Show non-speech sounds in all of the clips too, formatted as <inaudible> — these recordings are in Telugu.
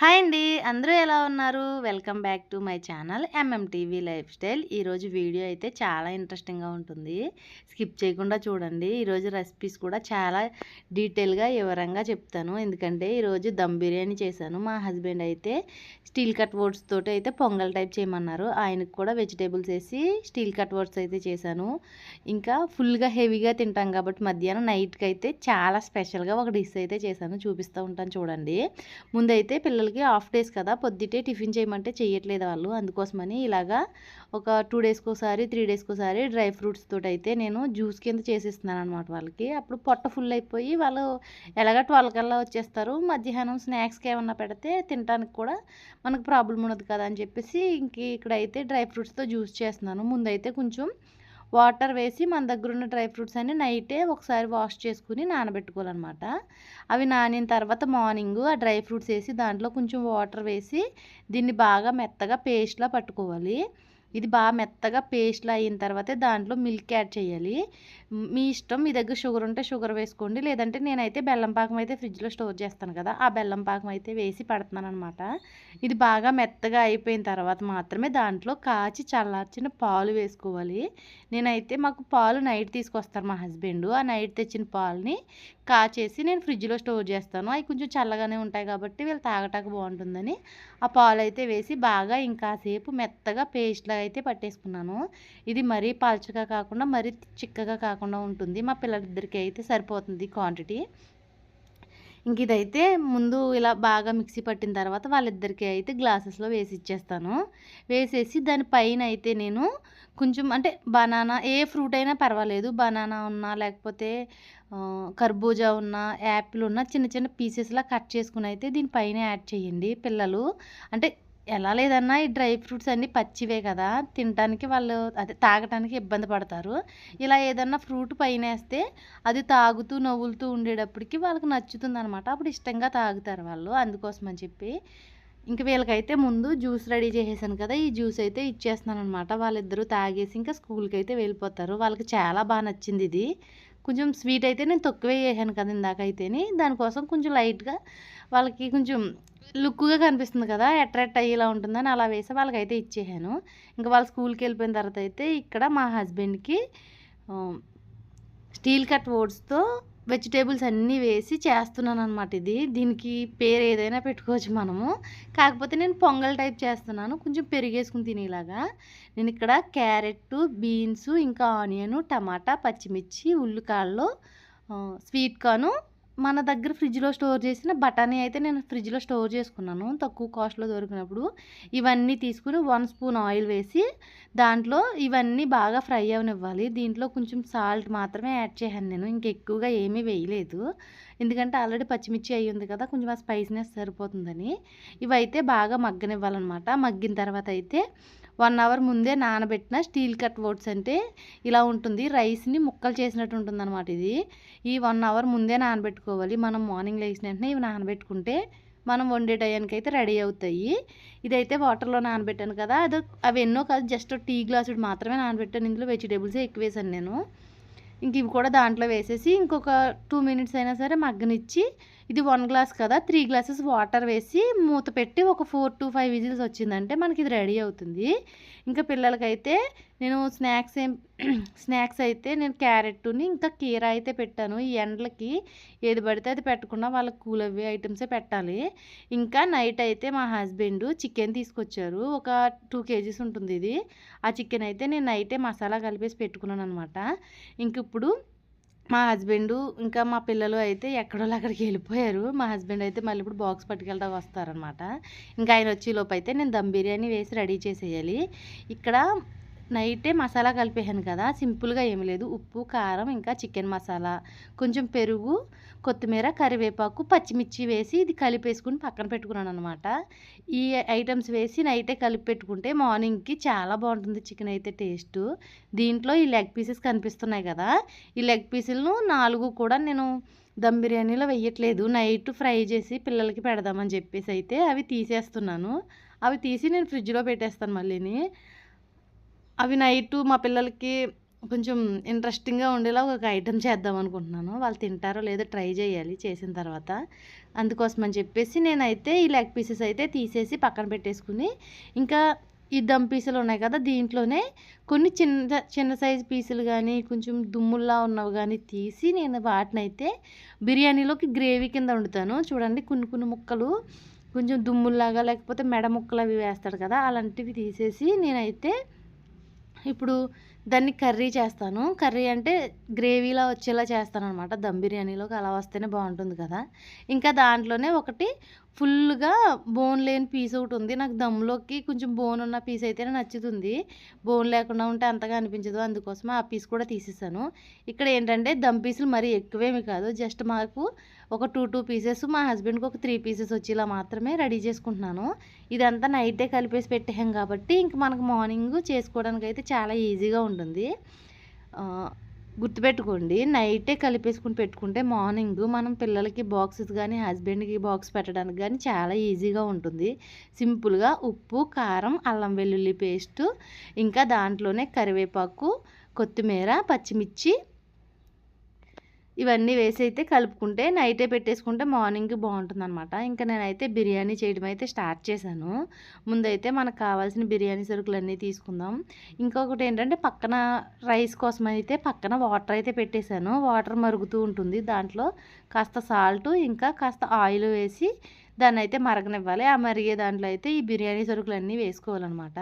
హాయ్ అండి. అందరూ ఎలా ఉన్నారు? Welcome back to my channel MMTV lifestyle ఈరోజు వీడియో అయితే చాలా ఇంట్రెస్టింగ్గా ఉంటుంది. స్కిప్ చేయకుండా చూడండి. ఈరోజు రెసిపీస్ కూడా చాలా డీటెయిల్గా వివరంగా చెప్తాను. ఎందుకంటే ఈరోజు దమ్ బిర్యానీ చేశాను. మా హస్బెండ్ అయితే స్టీల్ కట్ వర్డ్స్ తోటి అయితే పొంగల్ టైప్ చేయమన్నారు. ఆయనకు కూడా వెజిటేబుల్స్ వేసి స్టీల్ కట్ వర్డ్స్ అయితే చేశాను. ఇంకా ఫుల్గా హెవీగా తింటాం కాబట్టి మధ్యాహ్నం నైట్కి అయితే చాలా స్పెషల్గా ఒక డిష్ అయితే చేశాను. చూపిస్తూ ఉంటాను చూడండి. ముందైతే పిల్లలు పిల్లలకి హాఫ్ డేస్ కదా పొద్దుటే టిఫిన్ చేయమంటే చేయట్లేదు వాళ్ళు. అందుకోసమని ఇలాగా ఒక టూ డేస్కి ఒకసారి త్రీ డేస్కి ఒకసారి డ్రై ఫ్రూట్స్ తోటి అయితే నేను జ్యూస్ కింద చేసేస్తున్నాను అనమాట వాళ్ళకి. అప్పుడు పొట్ట ఫుల్ అయిపోయి వాళ్ళు ఎలాగ ట్వెల్వ్ కల్లా వచ్చేస్తారు. మధ్యాహ్నం స్నాక్స్కి ఏమన్నా పెడితే తినడానికి కూడా మనకు ప్రాబ్లం ఉండదు కదా అని చెప్పేసి ఇంక ఇక్కడైతే డ్రై ఫ్రూట్స్తో జ్యూస్ చేస్తున్నాను. ముందైతే కొంచెం వాటర్ వేసి మన దగ్గర ఉన్న డ్రై ఫ్రూట్స్ అన్ని నైటే ఒకసారి వాష్ చేసుకుని నానబెట్టుకోవాలన్నమాట. అవి నానిన తర్వాత మార్నింగ్ ఆ డ్రై ఫ్రూట్స్ వేసి దాంట్లో కొంచెం వాటర్ వేసి దీన్ని బాగా మెత్తగా పేస్ట్లా పట్టుకోవాలి. ఇది బాగా మెత్తగా పేస్ట్లా అయిన తర్వాతే దాంట్లో మిల్క్ యాడ్ చేయాలి. మీ ఇష్టం మీ దగ్గర షుగర్ ఉంటే షుగర్ వేసుకోండి. లేదంటే నేనైతే బెల్లం పాకం అయితే ఫ్రిడ్జ్లో స్టోర్ చేస్తాను కదా ఆ బెల్లం పాకం అయితే వేసి పడుతున్నాను అనమాట ఇది బాగా మెత్తగా అయిపోయిన తర్వాత మాత్రమే దాంట్లో కాచి చల్లార్చిన పాలు వేసుకోవాలి. నేనైతే మాకు పాలు నైట్ తీసుకొస్తారు మా హస్బెండ్. ఆ నైట్ తెచ్చిన పాలని కాచేసి నేను ఫ్రిడ్జ్లో స్టోర్ చేస్తాను. అవి కొంచెం చల్లగానే ఉంటాయి కాబట్టి వీళ్ళు తాగటానికి బాగుంటుందని ఆ పాలు అయితే వేసి బాగా ఇంకాసేపు మెత్తగా పేస్ట్లా అయితే పట్టేసుకున్నాను. ఇది మరీ పల్చగా కాకుండా మరీ చిక్కగా కాకుండా ఉంటుంది. మా పిల్లలిద్దరికీ అయితే సరిపోతుంది క్వాంటిటీ ఇంక ఇదైతే ముందు ఇలా బాగా మిక్సీ పట్టిన తర్వాత వాళ్ళిద్దరికీ అయితే గ్లాసెస్లో వేసి ఇచ్చేస్తాను వేసేసి దాని పైన అయితే నేను కొంచెం అంటే బనానా ఏ ఫ్రూట్ అయినా పర్వాలేదు. బనానా ఉన్నా లేకపోతే కర్బూజా ఉన్న యాపిల్ ఉన్న చిన్న చిన్న పీసెస్లా కట్ చేసుకుని అయితే దీనిపైన యాడ్ చేయండి పిల్లలు. అంటే ఎలా లేదన్నా ఈ డ్రై ఫ్రూట్స్ అన్నీ పచ్చివే కదా తినడానికి వాళ్ళు అదే తాగటానికి ఇబ్బంది పడతారు. ఇలా ఏదన్నా ఫ్రూట్ పైన వేస్తే అది తాగుతూ నవ్వులుతూ ఉండేటప్పటికి వాళ్ళకి నచ్చుతుంది అనమాట అప్పుడు ఇష్టంగా తాగుతారు వాళ్ళు అందుకోసం అని చెప్పి. ఇంక వీళ్ళకైతే ముందు జ్యూస్ రెడీ చేసేసాను కదా ఈ జ్యూస్ అయితే ఇచ్చేస్తున్నాను అనమాట వాళ్ళిద్దరూ తాగేసి ఇంకా స్కూల్కి అయితే వెళ్ళిపోతారు. వాళ్ళకి చాలా బాగా నచ్చింది ఇది. కొంచెం స్వీట్ అయితే నేను తక్కువే చేశాను కదా ఇందాకైతేని. దానికోసం కొంచెం లైట్గా వాళ్ళకి కొంచెం లుక్గా కనిపిస్తుంది కదా అట్రాక్ట్ అయ్యేలా ఉంటుందని అలా వేసి వాళ్ళకైతే ఇచ్చేసాను ఇంకా వాళ్ళు స్కూల్కి వెళ్ళిపోయిన తర్వాత అయితే ఇక్కడ మా హస్బెండ్కి స్టీల్ కట్ ఓట్స్తో వెజిటేబుల్స్ అన్నీ వేసి చేస్తున్నాను అనమాట ఇది. దీనికి పేరు ఏదైనా పెట్టుకోవచ్చు మనము. కాకపోతే నేను పొంగల్ టైప్ చేస్తున్నాను. కొంచెం పెరిగేసుకుని తినేలాగా. నేను ఇక్కడ క్యారెట్ బీన్స్ ఇంకా ఆనియన్ టమాటా పచ్చిమిర్చి ఉల్లికాళ్ళు స్వీట్ కార్ను మన దగ్గర ఫ్రిడ్జ్లో స్టోర్ చేసిన బఠానీ అయితే నేను ఫ్రిడ్జ్లో స్టోర్ చేసుకున్నాను. తక్కువ కాస్ట్లో దొరికినప్పుడు ఇవన్నీ తీసుకుని వన్ స్పూన్ ఆయిల్ వేసి దాంట్లో ఇవన్నీ బాగా ఫ్రై అవనివ్వాలి. దీంట్లో కొంచెం సాల్ట్ మాత్రమే యాడ్ చేశాను నేను. ఇంకెక్కువగా ఏమీ వేయలేదు. ఎందుకంటే ఆల్రెడీ పచ్చిమిర్చి అయ్యి ఉంది కదా కొంచెం ఆ స్పైసీనెస్ సరిపోతుందని. ఇవైతే బాగా మగ్గనివ్వాలన్నమాట. మగ్గిన తర్వాత అయితే వన్ అవర్ ముందే నానబెట్టిన స్టీల్ కట్ ఓట్స్ అంటే ఇలా ఉంటుంది. రైస్ని ముక్కలు చేసినట్టు ఉంటుంది అనమాట ఇది. ఈ వన్ అవర్ ముందే నానబెట్టుకోవాలి. మనం మార్నింగ్ లేచిన వెంటనే ఇవి నానబెట్టుకుంటే మనం వండే టయానికి అయితే రెడీ అవుతాయి. ఇదైతే వాటర్లో నానబెట్టాను కదా. అది అవి ఎన్నో కాదు జస్ట్ టీ గ్లాసుడు మాత్రమే నానబెట్టాను. ఇందులో వెజిటేబుల్సే ఎక్కువ వేసాను నేను. ఇంక ఇవి కూడా దాంట్లో వేసేసి ఇంకొక టూ మినిట్స్ అయినా సరే మగ్గనిచ్చి ఇది వన్ గ్లాస్ కదా త్రీ గ్లాసెస్ వాటర్ వేసి మూత పెట్టి ఒక ఫోర్ టు ఫైవ్ విజిల్స్ వచ్చిందంటే మనకి ఇది రెడీ అవుతుంది. ఇంకా పిల్లలకైతే నేను స్నాక్స్ ఏం <clears throat> స్నాక్స్ అయితే నేను క్యారెట్ని ఇంకా కీరా అయితే పెట్టాను. ఈ ఎండలకి ఏది పడితే అది పెట్టకుండా వాళ్ళకి కూల్ అవ్వే ఐటమ్సే పెట్టాలి. ఇంకా నైట్ అయితే మా హస్బెండ్ చికెన్ తీసుకొచ్చారు. ఒక టూ కేజీస్ ఉంటుంది ఇది. ఆ చికెన్ అయితే నేను నైటే మసాలా కలిపేసి పెట్టుకున్నాను అనమాట ఇంక ఇప్పుడు మా హస్బెండ్ ఇంకా మా పిల్లలు అయితే ఎక్కడో అక్కడికి వెళ్ళిపోయారు. మా హస్బెండ్ అయితే మళ్ళీ ఇప్పుడు బాక్స్ పట్టుకెళ్ళడం వస్తారనమాట ఇంకా ఆయన వచ్చే లోపు అయితే నేను దమ్ బిర్యానీ వేసి రెడీ చేసేయాలి. ఇక్కడ నైటే మసాలా కలిపేసాను కదా సింపుల్గా ఏమి లేదు. ఉప్పు కారం ఇంకా చికెన్ మసాలా. కొంచెం పెరుగు కొత్తిమీర కరివేపాకు పచ్చిమిర్చి వేసి ఇది కలిపేసుకుని పక్కన పెట్టుకున్నాను అనమాట ఈ ఐటమ్స్ వేసి నైటే కలిపి పెట్టుకుంటే మార్నింగ్కి చాలా బాగుంటుంది చికెన్ అయితే టేస్ట్. దీంట్లో ఈ లెగ్ పీసెస్ కనిపిస్తున్నాయి కదా ఈ లెగ్ పీసులను నాలుగు కూడా నేను దమ్ బిర్యానీలో వెయ్యట్లేదు నైట్ ఫ్రై చేసి పిల్లలకి పెడదామని చెప్పేసి అయితే అవి తీసేస్తున్నాను. అవి తీసి నేను ఫ్రిడ్జ్లో పెట్టేస్తాను మళ్ళీని. అవి నైట్ మా పిల్లలకి కొంచెం ఇంట్రెస్టింగ్గా ఉండేలా ఒక ఐటెం చేద్దాం అనుకుంటున్నాను. వాళ్ళు తింటారో లేదో ట్రై చేయాలి చేసిన తర్వాత. అందుకోసం అని చెప్పేసి నేనైతే ఈ లెగ్ పీసెస్ అయితే తీసేసి పక్కన పెట్టేసుకుని ఇంకా ఈ దమ్ పీసులు ఉన్నాయి కదా దీంట్లోనే కొన్ని చిన్న చిన్న సైజు పీసులు కానీ కొంచెం దుమ్ముల్లా ఉన్నవి కానీ తీసి నేను వాటిని అయితే బిర్యానీలోకి గ్రేవీ కింద వండుతాను. చూడండి కొన్ని కొన్ని ముక్కలు కొంచెం దుమ్ముల్లాగా లేకపోతే మెడ ముక్కలు అవి వేస్తాడు కదా అలాంటివి తీసేసి నేనైతే ఇప్పుడు దాన్ని కర్రీ చేస్తాను. కర్రీ అంటే గ్రేవీలా వచ్చేలా చేస్తాను అనమాట దమ్ బిర్యానీలోకి అలా వస్తేనే బాగుంటుంది కదా. ఇంకా దాంట్లోనే ఒకటి ఫుల్గా బోన్ లేని పీస్ ఒకటి ఉంది. నాకు దమ్లోకి కొంచెం బోన్ ఉన్న పీస్ అయితే నచ్చుతుంది. బోన్ లేకుండా ఉంటే అంతగా అనిపించదు. అందుకోసం ఆ పీస్ కూడా తీసేసాను. ఇక్కడ ఏంటంటే దమ్ పీసులు మరీ ఎక్కువేమి కాదు. జస్ట్ మాకు ఒక టూ టూ పీసెస్ మా హస్బెండ్కి ఒక త్రీ పీసెస్ వచ్చేలా మాత్రమే రెడీ చేసుకుంటున్నాను. ఇదంతా నైటే కలిపేసి పెట్టాం కాబట్టి ఇంక మనకు మార్నింగ్ చేసుకోవడానికి అయితే చాలా ఈజీగా ఉంటుంది. గుర్తుపెట్టుకోండి నైటే కలిపేసుకుని పెట్టుకుంటే మార్నింగ్ మనం పిల్లలకి బాక్సెస్ కానీ హస్బెండ్కి బాక్స్ పెట్టడానికి కానీ చాలా ఈజీగా ఉంటుంది. సింపుల్గా ఉప్పు కారం అల్లం వెల్లుల్లి పేస్టు ఇంకా దాంట్లోనే కరివేపాకు కొత్తిమీర పచ్చిమిర్చి ఇవన్నీ వేసి అయితే కలుపుకుంటే నైటే పెట్టేసుకుంటే మార్నింగ్ బాగుంటుంది అనమాట ఇంకా నేనైతే బిర్యానీ చేయడం అయితే స్టార్ట్ చేశాను. ముందైతే మనకు కావాల్సిన బిర్యానీ సరుకులన్నీ తీసుకుందాం. ఇంకొకటి ఏంటంటే పక్కన రైస్ కోసం అయితే పక్కన వాటర్ అయితే పెట్టేశాను. వాటర్ మరుగుతూ ఉంటుంది. దాంట్లో కాస్త సాల్ట్ ఇంకా కాస్త ఆయిల్ వేసి దాన్ని అయితే మరగనివ్వాలి. ఆ మరిగే దాంట్లో అయితే ఈ బిర్యానీ సరుకులన్నీ వేసుకోవాలన్నమాట.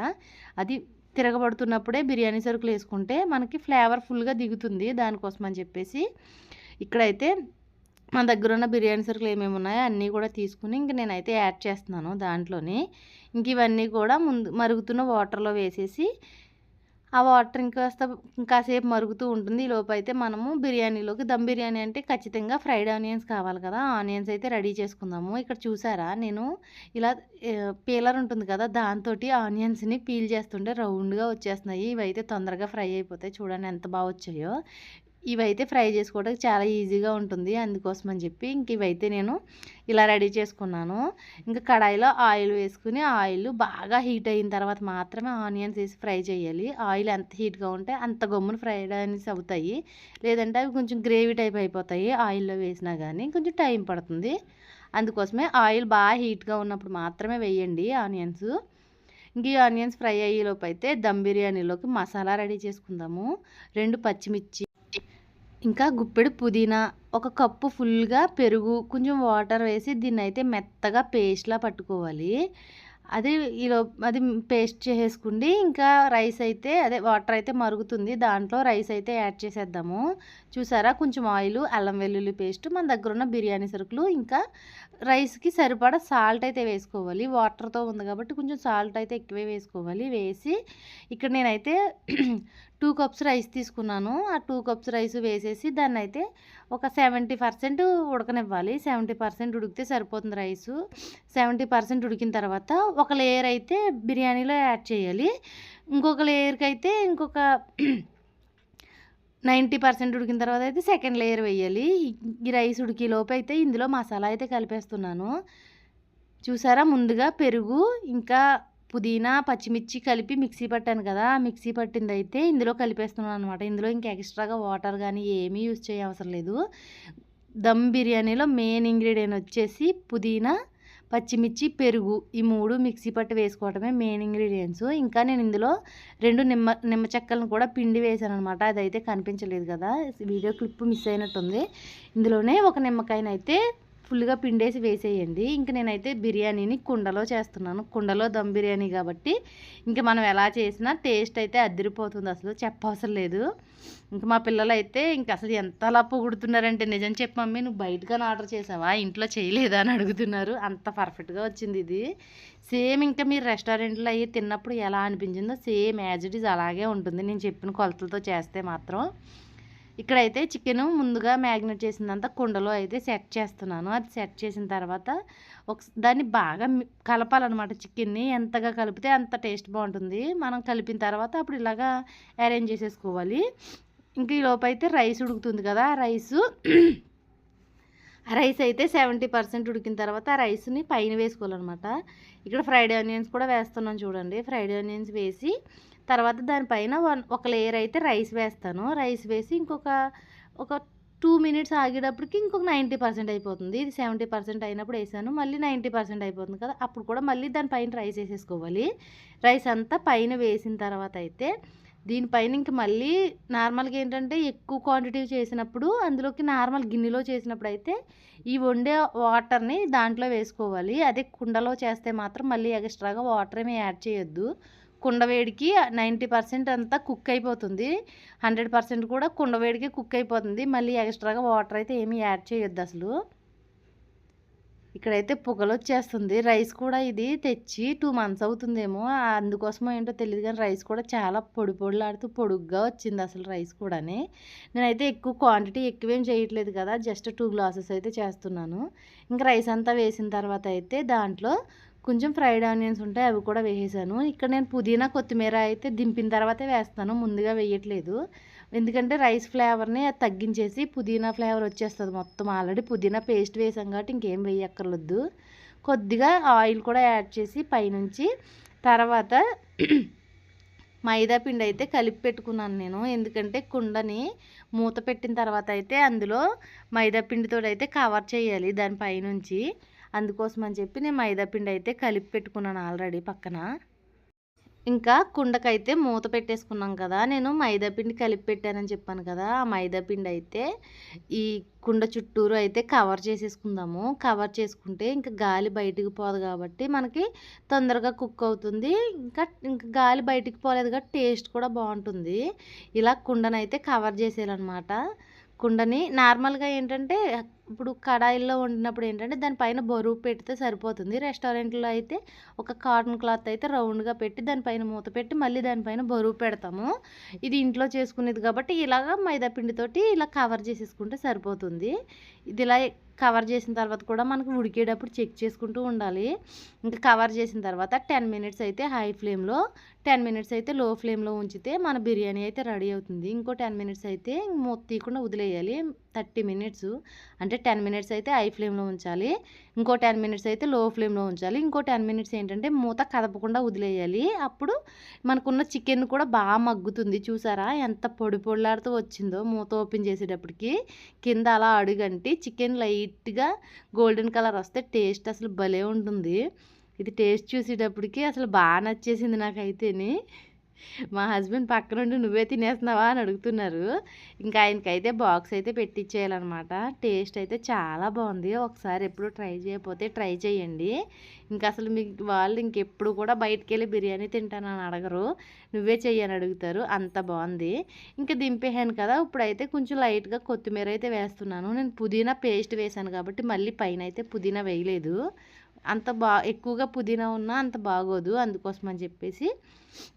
అది తిరగబడుతున్నప్పుడే బిర్యానీ సరుకులు వేసుకుంటే మనకి ఫ్లేవర్ ఫుల్గా దిగుతుంది. దానికోసం అని చెప్పేసి ఇక్కడైతే మన దగ్గర ఉన్న బిర్యానీ సరుకులు ఏమేమి ఉన్నాయో అన్నీ కూడా తీసుకుని ఇంక నేనైతే యాడ్ చేస్తున్నాను దాంట్లోని. ఇంక ఇవన్నీ కూడా ముందు మరుగుతున్న వాటర్లో వేసేసి ఆ వాటర్ ఇంకాస్త ఇంకాసేపు మరుగుతూ ఉంటుంది. ఈ లోపు అయితే మనము బిర్యానీలోకి దమ్ బిర్యానీ అంటే ఖచ్చితంగా ఫ్రైడ్ ఆనియన్స్ కావాలి కదా. ఆనియన్స్ అయితే రెడీ చేసుకుందాము. ఇక్కడ చూసారా? నేను ఇలా పీలర్ ఉంటుంది కదా దాంతో ఆనియన్స్ని పీల్ చేస్తుంటే రౌండ్గా వచ్చేస్తున్నాయి. ఇవైతే తొందరగా ఫ్రై అయిపోతాయి. చూడండి ఎంత బాగా వచ్చాయో. ఇవైతే ఫ్రై చేసుకోవడానికి చాలా ఈజీగా ఉంటుంది. అందుకోసం అని చెప్పి ఇంక ఇవైతే నేను ఇలా రెడీ చేసుకున్నాను. ఇంకా కడాయిలో ఆయిల్ వేసుకుని ఆయిల్ బాగా హీట్ అయిన తర్వాత మాత్రమే ఆనియన్స్ వేసి ఫ్రై చేయాలి. ఆయిల్ ఎంత హీట్గా ఉంటే అంత గమ్మున ఫ్రై అనేసి అవుతాయి. లేదంటే అవి కొంచెం గ్రేవీ టైప్ అయిపోతాయి ఆయిల్లో వేసినా కానీ కొంచెం టైం పడుతుంది. అందుకోసమే ఆయిల్ బాగా హీట్గా ఉన్నప్పుడు మాత్రమే వేయండి ఆనియన్స్. ఇంక ఈ ఆనియన్స్ ఫ్రై అయ్యేలోపు అయితే దమ్ బిర్యానీలోకి మసాలా రెడీ చేసుకుందాము. రెండు పచ్చిమిర్చి ఇంకా గుప్పెడు పుదీనా ఒక కప్పు ఫుల్గా పెరుగు కొంచెం వాటర్ వేసి దీన్ని అయితే మెత్తగా పేస్ట్లా పట్టుకోవాలి. అది ఈలో అది పేస్ట్ చేసేసుకుండి ఇంకా రైస్ అయితే అదే వాటర్ అయితే మరుగుతుంది. దాంట్లో రైస్ అయితే యాడ్ చేసేద్దాము. చూసారా? కొంచెం ఆయిల్ అల్లం వెల్లుల్లి పేస్ట్ మన దగ్గర ఉన్న బిర్యానీ సరుకులు ఇంకా రైస్కి సరిపడా సాల్ట్ అయితే వేసుకోవాలి. వాటర్తో ఉంది కాబట్టి కొంచెం సాల్ట్ అయితే ఎక్కువే వేసుకోవాలి. వేసి ఇక్కడ నేనైతే టూ కప్స్ రైస్ తీసుకున్నాను. ఆ టూ కప్స్ రైస్ వేసేసి దాన్ని అయితే ఒక సెవెంటీ పర్సెంట్ ఉడకనివ్వాలి. సెవెంటీ పర్సెంట్ ఉడికితే సరిపోతుంది రైసు. సెవెంటీ పర్సెంట్ ఉడికిన తర్వాత ఒక లేయర్ అయితే బిర్యానీలో యాడ్ చేయాలి. ఇంకొక లేయర్కి అయితే ఇంకొక నైంటీ పర్సెంట్ ఉడికిన తర్వాత అయితే సెకండ్ లేయర్ వేయాలి. ఈ రైస్ ఉడికి లోపు అయితే ఇందులో మసాలా అయితే కలిపేస్తున్నాను. చూసారా? ముందుగా పెరుగు ఇంకా పుదీనా పచ్చిమిర్చి కలిపి మిక్సీ పట్టాను కదా మిక్సీ పట్టింది అయితే ఇందులో కలిపేస్తున్నాను అనమాట ఇందులో ఇంకా ఎక్స్ట్రాగా వాటర్ కానీ ఏమీ యూజ్ చేయ అవసరం లేదు. దమ్ బిర్యానీలో మెయిన్ ఇంగ్రీడియంట్ వచ్చేసి పుదీనా పచ్చిమిర్చి పెరుగు ఈ మూడు మిక్సీ పట్టి వేసుకోవటమే మెయిన్ ఇంగ్రీడియంట్స్. ఇంకా నేను ఇందులో రెండు నిమ్మ నిమ్మ చెక్కలను కూడా పిండి వేసాను అనమాట అదైతే కనిపించలేదు కదా వీడియో క్లిప్ మిస్ అయినట్టుంది. ఇందులోనే ఒక నిమ్మకాయనైతే ఫుల్గా పిండేసి వేసేయండి. ఇంక నేనైతే బిర్యానీని కుండలో చేస్తున్నాను. కుండలో దమ్ బిర్యానీ కాబట్టి ఇంక మనం ఎలా చేసినా టేస్ట్ అయితే అద్దరిపోతుంది అసలు చెప్పవసరం లేదు. ఇంకా మా పిల్లలు అయితే ఇంకా అసలు ఎంతలా పొగుడుతున్నారంటే నిజం చెప్పి మమ్మీ నువ్వు బయటగానే ఆర్డర్ చేసావా? ఇంట్లో చేయలేదా? అని అడుగుతున్నారు. అంత పర్ఫెక్ట్గా వచ్చింది ఇది. సేమ్ ఇంకా మీరు రెస్టారెంట్లో అయ్యి తిన్నప్పుడు ఎలా అనిపించిందో సేమ్ యాజ్ ఇట్ ఈజ్ అలాగే ఉంటుంది. నేను చెప్పిన కొలతలతో చేస్తే మాత్రం ఇక్కడైతే చికెన్ ముందుగా మ్యాగ్నెట్ చేసిందంతా కుండలో అయితే సెట్ చేస్తున్నాను. అది సెట్ చేసిన తర్వాత ఒక దాన్ని బాగా కలపాలన్నమాట చికెన్ని. ఎంతగా కలిపితే అంత టేస్ట్ బాగుంటుంది. మనం కలిపిన తర్వాత అప్పుడు ఇలాగా అరేంజ్ చేసేసుకోవాలి. ఇంక ఈ అయితే రైస్ ఉడుకుతుంది కదా రైసు. రైస్ అయితే సెవెంటీ పర్సెంట్ ఉడికిన తర్వాత ఆ రైస్ని పైన వేసుకోవాలన్నమాట. ఇక్కడ ఫ్రైడ్ ఆనియన్స్ కూడా వేస్తున్నాను చూడండి. ఫ్రైడ్ ఆనియన్స్ వేసి తర్వాత దానిపైన వన్ ఒక లేయర్ అయితే రైస్ వేస్తాను. రైస్ వేసి ఇంకొక ఒక టూ మినిట్స్ ఆగేటప్పటికి ఇంకొక నైంటీ పర్సెంట్ అయిపోతుంది. ఇది సెవెంటీ పర్సెంట్ అయినప్పుడు వేసాను. మళ్ళీ నైంటీ పర్సెంట్ అయిపోతుంది కదా అప్పుడు కూడా మళ్ళీ దానిపైన రైస్ వేసేసుకోవాలి. రైస్ అంతా పైన వేసిన తర్వాత అయితే దీనిపైన ఇంక మళ్ళీ నార్మల్గా ఏంటంటే ఎక్కువ క్వాంటిటీ చేసినప్పుడు అందులోకి నార్మల్ గిన్నెలో చేసినప్పుడు అయితే ఈ వండే వాటర్ని దాంట్లో వేసుకోవాలి. అదే కుండలో చేస్తే మాత్రం మళ్ళీ ఎక్స్ట్రాగా వాటర్ ఏమి యాడ్ చేయొద్దు. కుండ వేడికి నైంటీ పర్సెంట్ అంతా కుక్ అయిపోతుంది. హండ్రెడ్ పర్సెంట్ కూడా కుండవేడికి కుక్ అయిపోతుంది. మళ్ళీ ఎక్స్ట్రాగా వాటర్ అయితే ఏమీ యాడ్ చేయొద్దు అసలు. ఇక్కడైతే పొగలు వచ్చేస్తుంది రైస్ కూడా ఇది తెచ్చి టూ మంత్స్ అవుతుందేమో. అందుకోసమో ఏంటో తెలియదు కానీ రైస్ కూడా చాలా పొడి పొడిలాడుతూ పొడుగ్గా వచ్చింది అసలు రైస్ కూడాని. నేనైతే ఎక్కువ క్వాంటిటీ ఎక్కువేం చేయట్లేదు కదా. జస్ట్ టూ గ్లాసెస్ అయితే చేస్తున్నాను. ఇంకా రైస్ అంతా వేసిన తర్వాత అయితే దాంట్లో కొంచెం ఫ్రైడ్ ఆనియన్స్ ఉంటాయి అవి కూడా వేసేసాను. ఇక్కడ నేను పుదీనా కొత్తిమీర అయితే దింపిన తర్వాతే వేస్తాను ముందుగా వేయట్లేదు. ఎందుకంటే రైస్ ఫ్లేవర్ని తగ్గించేసి పుదీనా ఫ్లేవర్ వచ్చేస్తుంది మొత్తం. ఆల్రెడీ పుదీనా పేస్ట్ వేసాం కాబట్టి ఇంకేం వేయక్కర్లేదు కొద్దిగా ఆయిల్ కూడా యాడ్ చేసి పైనుంచి తర్వాత <clears throat> మైదా పిండి అయితే కలిపి పెట్టుకున్నాను నేను. ఎందుకంటే కుండని మూత పెట్టిన తర్వాత అయితే అందులో మైదా పిండితో అయితే కవర్ చేయాలి దానిపైనుంచి అందుకోసం అని చెప్పి నేను మైదాపిండి అయితే కలిపి పెట్టుకున్నాను ఆల్రెడీ పక్కన. ఇంకా కుండకైతే మూత పెట్టేసుకున్నాం కదా నేను మైదాపిండి కలిపి పెట్టానని చెప్పాను కదా ఆ మైదాపిండి అయితే ఈ కుండ చుట్టూరు అయితే కవర్ చేసేసుకుందాము. కవర్ చేసుకుంటే ఇంకా గాలి బయటికి పోదు కాబట్టి మనకి తొందరగా కుక్ అవుతుంది. ఇంకా ఇంకా గాలి బయటికి పోలేదు టేస్ట్ కూడా బాగుంటుంది. ఇలా కుండనైతే కవర్ చేసేయాలన్నమాట. కుండని నార్మల్గా ఏంటంటే ఇప్పుడు కడాయిల్లో వండినప్పుడు ఏంటంటే దానిపైన బరువు పెడితే సరిపోతుంది. రెస్టారెంట్లో అయితే ఒక కాటన్ క్లాత్ అయితే రౌండ్గా పెట్టి దానిపైన మూత పెట్టి మళ్ళీ దానిపైన బరువు పెడతాము. ఇది ఇంట్లో చేసుకునేది కాబట్టి ఇలాగ మైదా పిండితోటి ఇలా కవర్ చేసేసుకుంటే సరిపోతుంది. ఇది ఇలా కవర్ చేసిన తర్వాత కూడా మనకు ఉడికేటప్పుడు చెక్ చేసుకుంటూ ఉండాలి. ఇంకా కవర్ చేసిన తర్వాత టెన్ మినిట్స్ అయితే హై ఫ్లేమ్లో టెన్ మినిట్స్ అయితే లో ఫ్లేమ్లో ఉంచితే మన బిర్యానీ అయితే రెడీ అవుతుంది. ఇంకో టెన్ మినిట్స్ అయితే మూత తీయకుండా వదిలేయాలి. థర్టీ మినిట్స్ అంటే టెన్ మినిట్స్ అయితే హై ఫ్లేమ్లో ఉంచాలి. ఇంకో టెన్ మినిట్స్ అయితే లో ఫ్లేమ్లో ఉంచాలి. ఇంకో టెన్ మినిట్స్ ఏంటంటే మూత కదపకుండా వదిలేయాలి. అప్పుడు మనకున్న చికెన్ కూడా బాగా మగ్గుతుంది. చూసారా? ఎంత పొడి పొడిలాడుతూ వచ్చిందో మూత ఓపెన్ చేసేటప్పటికి. కింద అలా అడుగంటి చికెన్ లైట్గా గోల్డెన్ కలర్ వస్తే టేస్ట్ అసలు భలే ఉంటుంది. ఇది టేస్ట్ చూసేటప్పటికి అసలు బాగా నచ్చేసింది నాకైతేనే. మా హస్బెండ్ పక్కనుండి నువ్వే తినేస్తున్నావా? అని అడుగుతున్నారు. ఇంకా ఆయనకైతే బాక్స్ అయితే పెట్టించేయాలన్నమాట టేస్ట్ అయితే చాలా బాగుంది. ఒకసారి ఎప్పుడు ట్రై చేయకపోతే ట్రై చేయండి. ఇంకా అసలు మీకు వాళ్ళు ఇంకెప్పుడు కూడా బయటికి వెళ్ళి బిర్యానీ తింటానని అడగరు. నువ్వే చెయ్యని అడుగుతారు. అంత బాగుంది. ఇంకా దింపేసాను కదా ఇప్పుడైతే కొంచెం లైట్గా కొత్తిమీర అయితే వేస్తున్నాను. నేను పుదీనా పేస్ట్ వేసాను కాబట్టి మళ్ళీ పైన అయితే పుదీనా వేయలేదు. అంత బా ఎక్కువగా పుదీనా ఉన్నా అంత బాగోదు అందుకోసం అని చెప్పేసి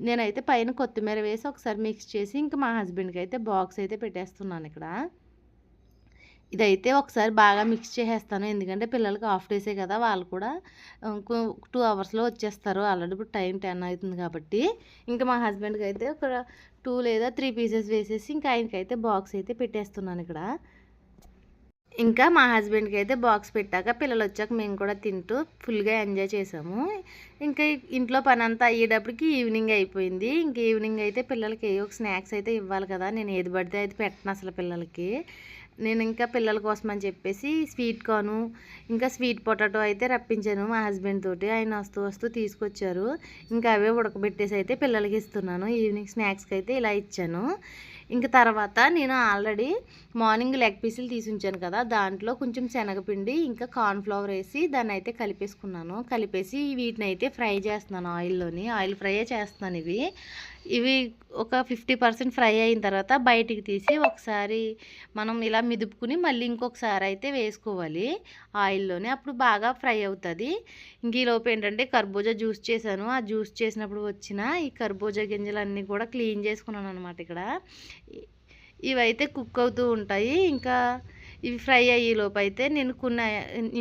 నేనైతే పైన కొత్తిమీర వేసి ఒకసారి మిక్స్ చేసి ఇంకా మా హస్బెండ్కి అయితే బాక్స్ అయితే పెట్టేస్తున్నాను ఇక్కడ. ఇదైతే ఒకసారి బాగా మిక్స్ చేసేస్తాను ఎందుకంటే పిల్లలకి హాఫ్ డేసే కదా వాళ్ళు కూడా టూ అవర్స్లో వచ్చేస్తారు. ఆల్రెడీ ఇప్పుడు టైం టెన్ అవుతుంది కాబట్టి. ఇంకా మా హస్బెండ్కి అయితే ఒక టూ లేదా త్రీ పీసెస్ వేసేసి ఇంకా ఆయనకైతే బాక్స్ అయితే పెట్టేస్తున్నాను ఇక్కడ. ఇంకా మా హస్బెండ్కి అయితే బాక్స్ పెట్టాక పిల్లలు వచ్చాక మేము కూడా తింటూ ఫుల్గా ఎంజాయ్ చేసాము. ఇంకా ఇంట్లో పని అంతా అయ్యేటప్పటికి ఈవినింగ్ అయిపోయింది. ఇంక ఈవినింగ్ అయితే పిల్లలకి ఏ ఒక స్నాక్స్ అయితే ఇవ్వాలి కదా. నేను ఏది పడితే అది పెట్టను అసలు పిల్లలకి. నేను ఇంకా పిల్లల కోసం అని చెప్పేసి స్వీట్ కార్ను ఇంకా స్వీట్ పొటాటో అయితే రప్పించాను మా హస్బెండ్ తోటి. ఆయన వస్తూ వస్తూ తీసుకొచ్చారు. ఇంకా అవే ఉడకబెట్టేసి అయితే పిల్లలకి ఇస్తున్నాను. ఈవినింగ్ స్నాక్స్కి అయితే ఇలా ఇచ్చాను. ఇంకా తర్వాత నేను ఆల్రెడీ మార్నింగ్ లెగ్ పీసులు తీసి ఉంచాను కదా దాంట్లో కొంచెం శనగపిండి ఇంకా కార్న్ఫ్లవర్ వేసి దాన్ని అయితే కలిపేసుకున్నాను. కలిపేసి వీటిని అయితే ఫ్రై చేస్తున్నాను ఆయిల్లోని. ఆయిల్ ఫ్రై చేస్తున్నాను ఇవి. ఇవి ఒక ఫిఫ్టీ పర్సెంట్ ఫ్రై అయిన తర్వాత బయటికి తీసి ఒకసారి మనం ఇలా మిదుపుకుని మళ్ళీ ఇంకొకసారి అయితే వేసుకోవాలి ఆయిల్లోనే. అప్పుడు బాగా ఫ్రై అవుతుంది. ఇంక ఈలోపు ఏంటంటే కర్బూజా జ్యూస్ చేశాను. ఆ జ్యూస్ చేసినప్పుడు వచ్చిన ఈ కర్బూజా గింజలన్నీ కూడా క్లీన్ చేసుకున్నాను అనమాట ఇక్కడ. ఇవైతే కుక్ అవుతూ ఉంటాయి. ఇంకా ఇవి ఫ్రై అయ్యేలోపు అయితే నేను కొన్ని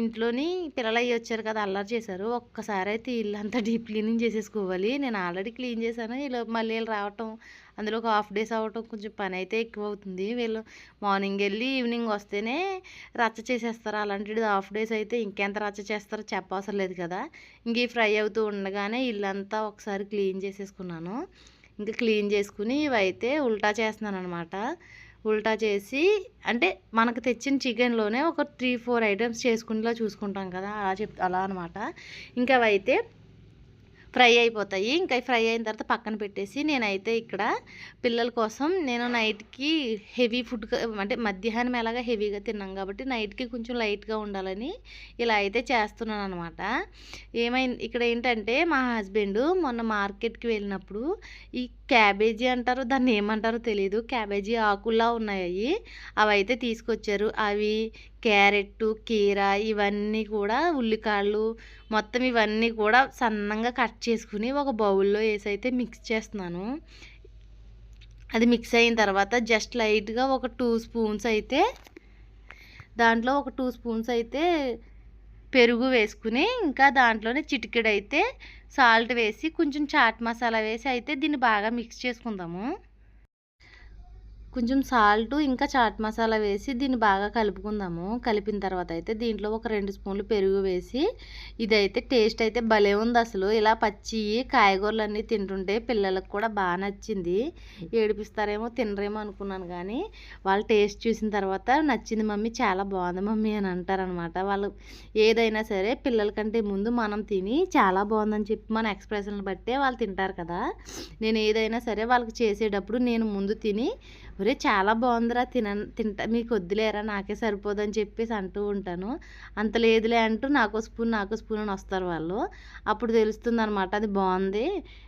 ఇంట్లోని పిల్లలు అయ్యి వచ్చారు కదా అల్లరి చేశారు. ఒక్కసారి అయితే ఇల్లు అంతా డీప్ క్లీనింగ్ చేసేసుకోవాలి. నేను ఆల్రెడీ క్లీన్ చేశాను. ఇలా మళ్ళీ వీళ్ళు రావటం అందులో ఒక హాఫ్ డేస్ అవ్వటం కొంచెం పని అయితే ఎక్కువ అవుతుంది వీళ్ళు మార్నింగ్ వెళ్ళి ఈవినింగ్ వస్తేనే రచ్చ చేసేస్తారు. అలాంటిది హాఫ్ డేస్ అయితే ఇంకెంత రచ్చ చేస్తారో చెప్పవసరం లేదు కదా. ఇంక ఫ్రై అవుతూ ఉండగానే ఇల్లంతా ఒకసారి క్లీన్ చేసేసుకున్నాను. ఇంకా క్లీన్ చేసుకుని ఇవైతే ఉల్టా చేస్తున్నాను అనమాట ఉల్టా చేసి అంటే మనకు తెచ్చిన చికెన్లోనే ఒక త్రీ ఫోర్ ఐటమ్స్ చేసుకునేలా చూసుకుంటాం కదా అలా చెప్ అలా అనమాట ఇంకా అవైతే ఫ్రై అయిపోతాయి. ఇంకా ఫ్రై అయిన తర్వాత పక్కన పెట్టేసి నేనైతే ఇక్కడ పిల్లల కోసం నేను నైట్కి హెవీ ఫుడ్ అంటే మధ్యాహ్నం ఎలాగా హెవీగా తిన్నాం కాబట్టి నైట్కి కొంచెం లైట్గా ఉండాలని ఇలా అయితే చేస్తున్నాను అనమాట ఏమైంది ఇక్కడ ఏంటంటే మా హస్బెండ్ మొన్న మార్కెట్కి వెళ్ళినప్పుడు ఈ క్యాబేజీ అంటారు దాన్ని ఏమంటారో తెలియదు క్యాబేజీ ఆకుల్లా ఉన్నాయి. అవి అయితే తీసుకొచ్చారు. అవి క్యారెట్ కీర ఇవన్నీ కూడా ఉల్లికాళ్ళు మొత్తం ఇవన్నీ కూడా సన్నంగా కట్ చేసుకుని ఒక బౌల్లో వేసి అయితే మిక్స్ చేస్తున్నాను. అది మిక్స్ అయిన తర్వాత జస్ట్ లైట్గా ఒక టూ స్పూన్స్ అయితే దాంట్లో ఒక టూ స్పూన్స్ అయితే పెరుగు వేసుకుని ఇంకా దాంట్లోనే చిటికెడైతే సాల్ట్ వేసి కొంచెం చాట్ మసాలా వేసి అయితే దీన్ని బాగా మిక్స్ చేసుకుందాము. కొంచెం సాల్ట్ ఇంకా చాట్ మసాలా వేసి దీన్ని బాగా కలుపుకుందాము. కలిపిన తర్వాత అయితే దీంట్లో ఒక రెండు స్పూన్లు పెరుగు వేసి ఇదైతే టేస్ట్ అయితే భలే ఉంది అసలు. ఇలా పచ్చి కాయగూరలు అన్నీ తింటుంటే పిల్లలకు కూడా బాగా నచ్చింది. ఏడిపిస్తారేమో తినరేమో అనుకున్నాను కానీ వాళ్ళు టేస్ట్ చూసిన తర్వాత నచ్చింది మమ్మీ చాలా బాగుంది మమ్మీ అని అంటారనమాట. వాళ్ళు ఏదైనా సరే పిల్లల కంటే ముందు మనం తిని చాలా బాగుందని చెప్పి మన ఎక్స్ప్రెషన్లు బట్టే వాళ్ళు తింటారు కదా. నేను ఏదైనా సరే వాళ్ళకి చేసేటప్పుడు నేను ముందు తిని ఒరే చాలా బాగుందిరా తిన తింటా మీకు వద్దులేరా నాకే సరిపోదని చెప్పేసి అంటూ ఉంటాను. అంత లేదులే అంటూ నాకో స్పూన్ నాకో స్పూన్ అని వస్తారు వాళ్ళు. అప్పుడు తెలుస్తుంది అనమాట అది బాగుంది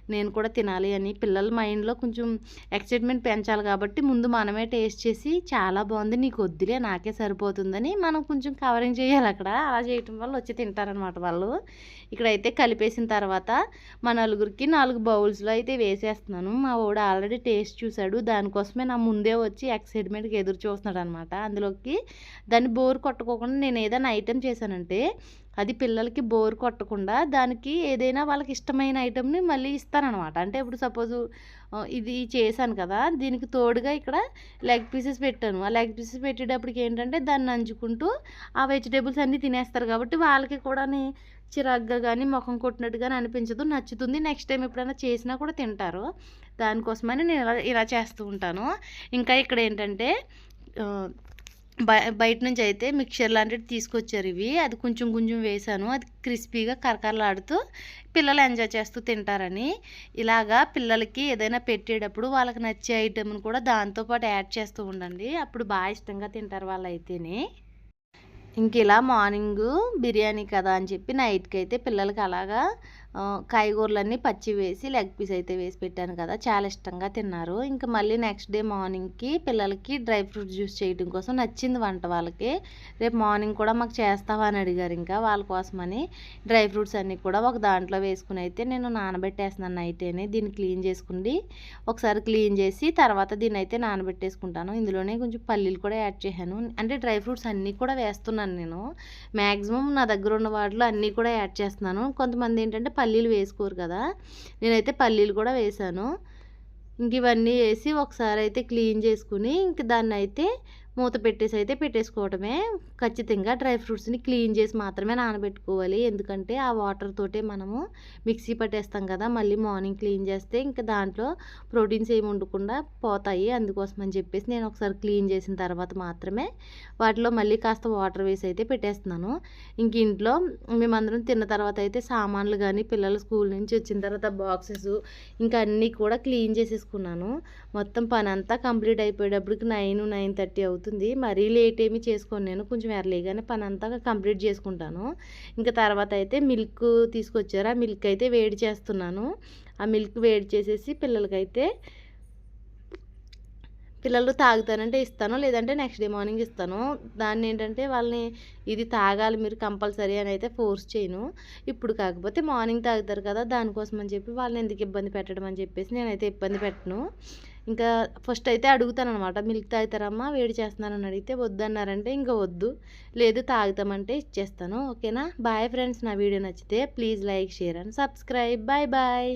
నేను కూడా తినాలి అని. పిల్లల మైండ్లో కొంచెం ఎక్సైట్మెంట్ పెంచాలి కాబట్టి ముందు మనమే టేస్ట్ చేసి చాలా బాగుంది నీకు వద్దులే నాకే సరిపోతుందని మనం కొంచెం కవరింగ్ చేయాలి అక్కడ. అలా చేయటం వల్ల వచ్చి తింటారనమాట వాళ్ళు. ఇక్కడైతే కలిపేసిన తర్వాత మా నలుగురికి నాలుగు బౌల్స్లో అయితే వేసేస్తున్నాను. మా వాడు ఆల్రెడీ టేస్ట్ చూశాడు దానికోసమే నా ముందే వచ్చి ఎక్సైట్మెంట్కి ఎదురు చూస్తున్నాడు అనమాట అందులోకి దాన్ని బోర్ కొట్టుకోకుండా నేను ఏదైనా ఐటెం చేశానంటే అది పిల్లలకి బోర్ కొట్టకుండా దానికి ఏదైనా వాళ్ళకి ఇష్టమైన ఐటెంని మళ్ళీ ఇస్తానమాట అంటే ఇప్పుడు సపోజు ఇది చేశాను కదా దీనికి తోడుగా ఇక్కడ లెగ్ పీసెస్ పెట్టాను. ఆ లెగ్ పీసెస్ పెట్టేటప్పటికి ఏంటంటే దాన్ని నంచుకుంటూ ఆ వెజిటేబుల్స్ అన్నీ తినేస్తారు కాబట్టి వాళ్ళకి కూడా చిరాగ్గా కానీ ముఖం కొట్టినట్టు కానీ అనిపించదు నచ్చుతుంది. నెక్స్ట్ టైం ఎప్పుడైనా చేసినా కూడా తింటారు. దానికోసమని నేను ఇలా ఇలా చేస్తూ ఉంటాను. ఇంకా ఇక్కడ ఏంటంటే బయట నుంచి అయితే మిక్చర్ లాంటివి తీసుకొచ్చారు ఇవి. అది కొంచెం కొంచెం వేసాను. అది క్రిస్పీగా కరకరలాడుతూ పిల్లలు ఎంజాయ్ చేస్తూ తింటారని. ఇలాగా పిల్లలకి ఏదైనా పెట్టేటప్పుడు వాళ్ళకి నచ్చే ఐటెంను కూడా దాంతోపాటు యాడ్ చేస్తూ ఉండండి. అప్పుడు బాగా ఇష్టంగా తింటారు వాళ్ళు అయితేనే ఇంక ఇలా మార్నింగ్ బిర్యానీ కదా అని చెప్పి నైట్కి అయితే పిల్లలకి అలాగా కాయగూరలన్నీ పచ్చి వేసి లెగ్ పీస్ అయితే వేసి పెట్టాను కదా చాలా ఇష్టంగా తిన్నారు. ఇంకా మళ్ళీ నెక్స్ట్ డే మార్నింగ్కి పిల్లలకి డ్రై ఫ్రూట్ జ్యూస్ చేయడం కోసం నచ్చింది వంట వాళ్ళకి. రేపు మార్నింగ్ కూడా మాకు చేస్తావా అని అడిగారు ఇంకా వాళ్ళ కోసమని. డ్రై ఫ్రూట్స్ అన్నీ కూడా ఒక దాంట్లో వేసుకుని అయితే నేను నానబెట్టేస్తున్నాను నైటేనే దీన్ని క్లీన్ చేసుకుని ఒకసారి క్లీన్ చేసి తర్వాత దీన్ని అయితే నానబెట్టేసుకుంటాను. ఇందులోనే కొంచెం పల్లీలు కూడా యాడ్ చేశాను. అంటే డ్రై ఫ్రూట్స్ అన్నీ కూడా వేస్తున్నాను నేను. మ్యాక్సిమం నా దగ్గర ఉన్న వాటిలో అన్నీ కూడా యాడ్ చేస్తున్నాను. కొంతమంది ఏంటంటే పల్లీలు వేసుకోరు కదా. నేనైతే పల్లీలు కూడా వేసాను. ఇంక ఇవన్నీ వేసి ఒకసారి అయితే క్లీన్ చేసుకుని ఇంక దాన్ని అయితే మూత పెట్టేసి అయితే పెట్టేసుకోవడమే ఖచ్చితంగా డ్రై ఫ్రూట్స్ని క్లీన్ చేసి మాత్రమే నానబెట్టుకోవాలి. ఎందుకంటే ఆ వాటర్ తోటే మనము మిక్సీ పట్టేస్తాం కదా మళ్ళీ మార్నింగ్ క్లీన్ చేస్తే ఇంకా దాంట్లో ప్రోటీన్స్ ఏమి ఉండకుండా పోతాయి. అందుకోసం అని చెప్పేసి నేను ఒకసారి క్లీన్ చేసిన తర్వాత మాత్రమే వాటిలో మళ్ళీ కాస్త వాటర్ వేసి అయితే పెట్టేస్తున్నాను. ఇంక ఇంట్లో మేమందరం తిన్న తర్వాత అయితే సామాన్లు కానీ పిల్లలు స్కూల్ నుంచి వచ్చిన తర్వాత బాక్సెస్ ఇంకా అన్నీ కూడా క్లీన్ చేసేసుకున్నాను. మొత్తం పని అంతా కంప్లీట్ అయిపోయేటప్పటికి నైన్ నైన్ థర్టీ అవుతుంది. అవుతుంది మరీ లేట్ ఏమి చేసుకోను నేను. కొంచెం ఎర్లీగానే పని అంతా కంప్లీట్ చేసుకుంటాను. ఇంకా తర్వాత అయితే మిల్క్ తీసుకొచ్చారు. ఆ మిల్క్ అయితే వేడి చేస్తున్నాను. ఆ మిల్క్ వేడి చేసేసి పిల్లలకైతే పిల్లలు తాగుతానంటే ఇస్తాను. లేదంటే నెక్స్ట్ డే మార్నింగ్ ఇస్తాను. దాన్ని ఏంటంటే వాళ్ళని ఇది తాగాలి మీరు కంపల్సరీ అని అయితే ఫోర్స్ చేయను. ఇప్పుడు కాకపోతే మార్నింగ్ తాగుతారు కదా దానికోసం అని చెప్పి వాళ్ళని ఎందుకు ఇబ్బంది పెట్టడం అని చెప్పేసి నేనైతే ఇబ్బంది పెట్టను. ఇంకా ఫస్ట్ అయితే అడుగుతాను అనమాట మిల్క్ తాగుతారమ్మా వేడి చేస్తున్నానని అడిగితే వద్దన్నారంటే ఇంకా వద్దు లేదు తాగుతామంటే ఇచ్చేస్తాను ఓకేనా? బాయ్ ఫ్రెండ్స్ నా వీడియో నచ్చితే please like share and subscribe. Bye bye.